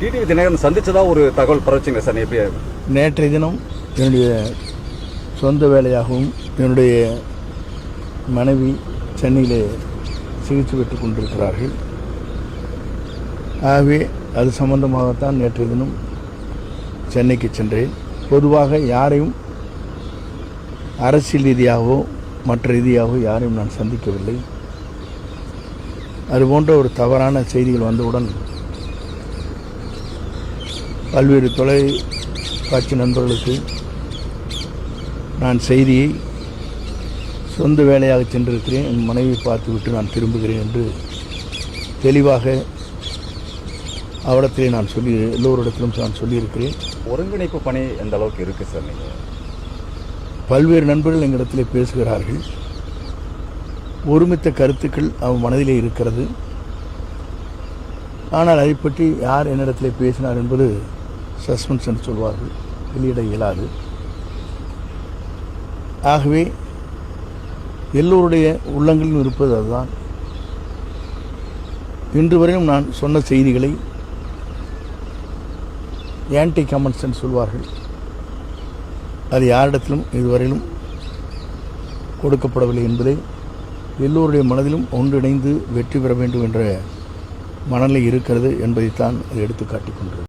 TTV Dinakaran சந்திச்சதா ஒரு தகவல் பரவச்சிங்க sir எப்படி? நேற்றைய தினம் என்னுடைய சொந்த வேலையாகவும் என்னுடைய மனைவி சென்னையிலே சிகிச்சை பெற்றுக் கொண்டிருக்கிறார்கள். ஆகவே அது சம்பந்தமாகத்தான் நேற்றைய தினம் சென்னைக்கு சென்றேன். பொதுவாக யாரையும் அரசியல் ரீதியாகவோ மற்ற ரீதியாகவோ யாரையும் நான் சந்திக்கவில்லை. அதுபோன்ற ஒரு தவறான செய்திகள் வந்தவுடன் பல்வேறு தொலைக்காட்சி நண்பர்களுக்கு நான் செய்தியை சொந்த வேலையாக சென்றிருக்கிறேன் என் மனைவி பார்த்துவிட்டு நான் திரும்புகிறேன் என்று தெளிவாக அவரிடத்திலே நான் சொல்லி எல்லோரிடத்திலும் நான் சொல்லியிருக்கிறேன். ஒருங்கிணைப்பு பணி எந்த அளவுக்கு இருக்கு சார் நீங்க? பல்வேறு நண்பர்கள் எங்களிடத்திலே பேசுகிறார்கள். ஒருமித்த கருத்துக்கள் அவன் மனதிலே இருக்கிறது. ஆனால் அதை பற்றி யார் என்னிடத்திலே பேசினார் என்பது சஸ்பென்ஸ் என்று சொல்வார்கள். வெளியிட இயலாது. ஆகவே எல்லோருடைய உள்ளங்களிலும் இருப்பது அதுதான். இன்று வரையும் நான் சொன்ன செய்திகளை ஆன்டி கமெண்ட்ஸ் என்று சொல்வார்கள். அது யாரிடத்திலும் இதுவரையிலும் கொடுக்கப்படவில்லை என்பதை எல்லோருடைய மனதிலும் ஒன்றிணைந்து வெற்றி பெற வேண்டும் என்ற மனநிலை இருக்கிறது என்பதைத்தான் அது எடுத்து காட்டிக் கொண்டிருக்கிறது.